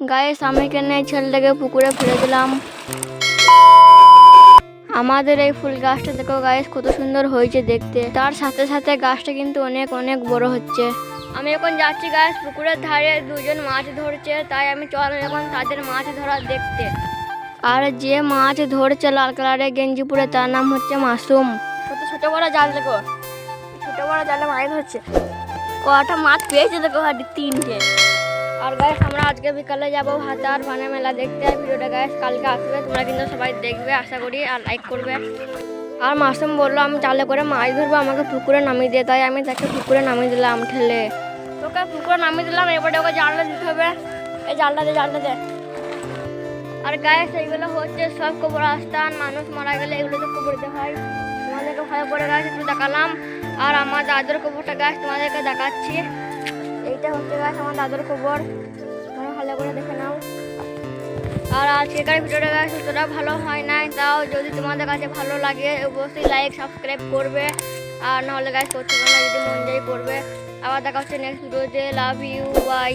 গায়ে স্বামীকে নিয়ে ছেলেটাকে পুকুরে ফেলে দিলাম। আমাদের এই ফুল গাছটা দেখো গায়ে কত সুন্দর হয়েছে দেখতে। তার সাথে সাথে গাছটা কিন্তু অনেক অনেক বড় হচ্ছে। আমি এখন যাচ্ছি গাছ পুকুরের ধারে দুজন মাছ ধরছে, তাই আমি চল এখন তাদের মাছ ধরা দেখতে। আর যে মাছ ধরছে লাল কালারের গেঞ্জি পরে তার নাম হচ্ছে মাসুম কত ছোট বড় জাল দেখো। ছোট বড় জালে মাছ ধরছে। কটা মাছ পেয়েছে দেখো তিনটে। আর গাইস আমরা আজকে বিকালে যাব হাতার ভানে মেলা দেখতে। আর ভিডিওটা গাইস কালকে আসবে, তোমরা কিন্তু সবাই দেখবে, আশা করি, আর লাইক করবে। আর মাসুম বলল, আমি চালে করে মাছ ধরবো, আমাকে পুকুরে নামিয়ে দিয়ে তাই আমি তাকে পুকুরে নামিয়ে দিলাম ঠেলে। তোকে পুকুরে নামিয়ে দিলাম, এবারে ওকে জালটা দিতে হবে। এই জালটা দে জালটা দে। আর গায়ে এইগুলো হচ্ছে সব কবর আস্থান মানুষ মারা গেলে এগুলো তো কবর দিতে হয়। তোমাদেরকে ভয় পড়ে গাছ একটু দেখালাম। আর আমার দাদুর কবরটা গাছ তোমাদেরকে দেখাচ্ছি। এইটা হচ্ছে গাছ আমার দাদুর খবর। তোমরা ভালো করে দেখে নাও। আর আজকেকার ভিডিওটা গাছ অতটা ভালো হয় নাই, তাও যদি তোমাদের কাছে ভালো লাগে, অবশ্যই লাইক সাবস্ক্রাইব করবে। আর নাহলে গাছ করতে না যদি মন যাই করবে। আবার দেখা হচ্ছে নেক্সট ভিডিওতে লাভ ইউ বাই